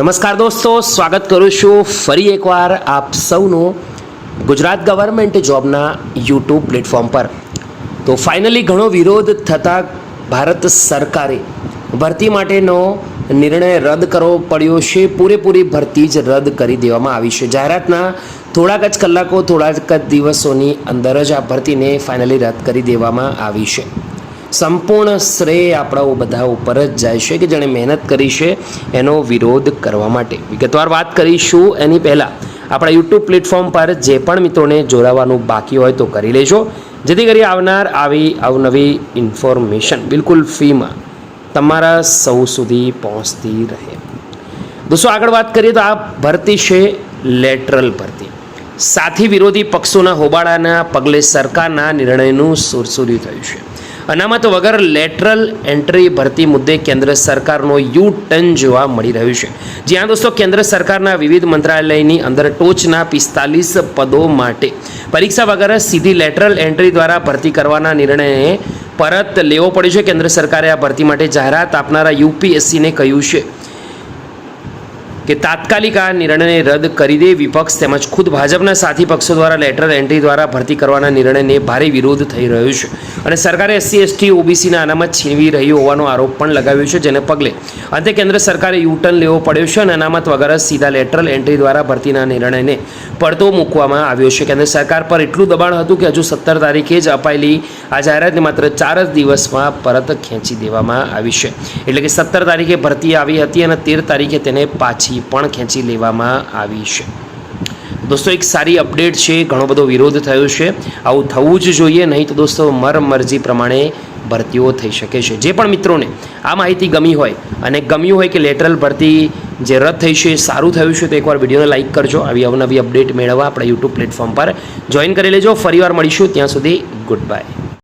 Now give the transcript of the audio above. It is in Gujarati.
નમસ્કાર દોસ્તો, સ્વાગત કરું છું ફરી એકવાર આપ સૌનું ગુજરાત ગવર્મેન્ટ જોબના યુટ્યુબ પ્લેટફોર્મ પર. તો ફાઇનલી ઘણો વિરોધ થતાં ભારત સરકારે ભરતી માટેનો નિર્ણય રદ કરવો પડ્યો છે. પૂરેપૂરી ભરતી જ રદ કરી દેવામાં આવી છે. જાહેરાતના થોડાક જ કલાકો, થોડાક જ દિવસોની અંદર જ આ ભરતીને ફાઇનલી રદ કરી દેવામાં આવી છે. સંપૂર્ણ શ્રેય આપણા બધા ઉપર જ જાય છે કે જેણે મહેનત કરી છે એનો વિરોધ કરવા માટે. વિગતવાર વાત કરીશું એની પહેલાં. આપણા યુટ્યુબ પ્લેટફોર્મ પર જે પણ મિત્રોને જોડાવાનું બાકી હોય તો કરી લેજો. જેથી કરી આવનાર આવી અવનવી ઇન્ફોર્મેશન બિલકુલ ફ્રીમાં તમારા સૌ સુધી પહોંચતી રહે. દોસ્તો, આગળ વાત કરીએ તો આ ભરતી છે લેટરલ ભરતી. સાથી વિરોધી પક્ષોના હોબાળાના પગલે સરકારના નિર્ણયનું સુરસુરી થયું છે. અનામત વગર લેટરલ એન્ટ્રી ભરતી મુદ્દે કેન્દ્ર સરકારનો યુ ટર્ન જોવા મળી રહ્યું છે. જ્યાં દોસ્તો, કેન્દ્ર સરકારના વિવિધ મંત્રાલયની અંદર ટોચના પિસ્તાલીસ પદો માટે પરીક્ષા વગર સીધી લેટરલ એન્ટ્રી દ્વારા ભરતી કરવાના નિર્ણયને પરત લેવો પડ્યો છે. કેન્દ્ર સરકારે આ ભરતી માટે જાહેરાત આપનારા યુપીએસસીને કહ્યું છે. કે તાત્કાલિક આ નિર્ણયને રદ કરી દે વિપક્ષ તેમજ ખુદ ભાજપના સાથી પક્ષો દ્વારા લેટરલ એન્ટ્રી દ્વારા ભરતી કરવાના નિર્ણયને ભારે વિરોધ થઈ રહ્યો છે. અને સરકારે એસસી, એસટી, ઓબીસીના અનામત છીનવી રહી હોવાનો આરોપ પણ લગાવ્યો છે, જેને પગલે અંતે કેન્દ્ર સરકારે યુટર્ન લેવો પડ્યો છે અને અનામત વગર સીધા લેટરલ એન્ટ્રી દ્વારા ભરતીના નિર્ણયને પડતો મૂકવામાં આવ્યો છે. કેન્દ્ર સરકાર પર એટલું દબાણ હતું કે હજુ સત્તર તારીખે જ અપાયેલી આ જાહેરાતને માત્ર ચાર જ દિવસમાં પરત ખેંચી દેવામાં આવી છે. એટલે કે સત્તર તારીખે ભરતી આવી હતી અને તેર તારીખે તેને પાછી પણ ખેંચી લેવામાં આવી છે. દોસ્તો, એક સારી અપડેટ છે, ઘણો બધો વિરોધ થયો છે. આવું થવું જ જોઈએ, નહીં તો દોસ્તો મરમરજી પ્રમાણે ભરતીઓ થઈ શકે છે. જે પણ મિત્રોને આ માહિતી ગમી હોય અને ગમ્યું હોય કે લેટરલ ભરતી જે રદ થઈ છે, સારું થયું છે, તો એકવાર વિડીયોને લાઇક કરજો. આવી અવનવી અપડેટ મેળવવા આપણા યુટ્યુબ પ્લેટફોર્મ પર. જોઈન કરી લેજો. ફરીવાર મળીશું. ત્યાં સુધી ગુડ બાય.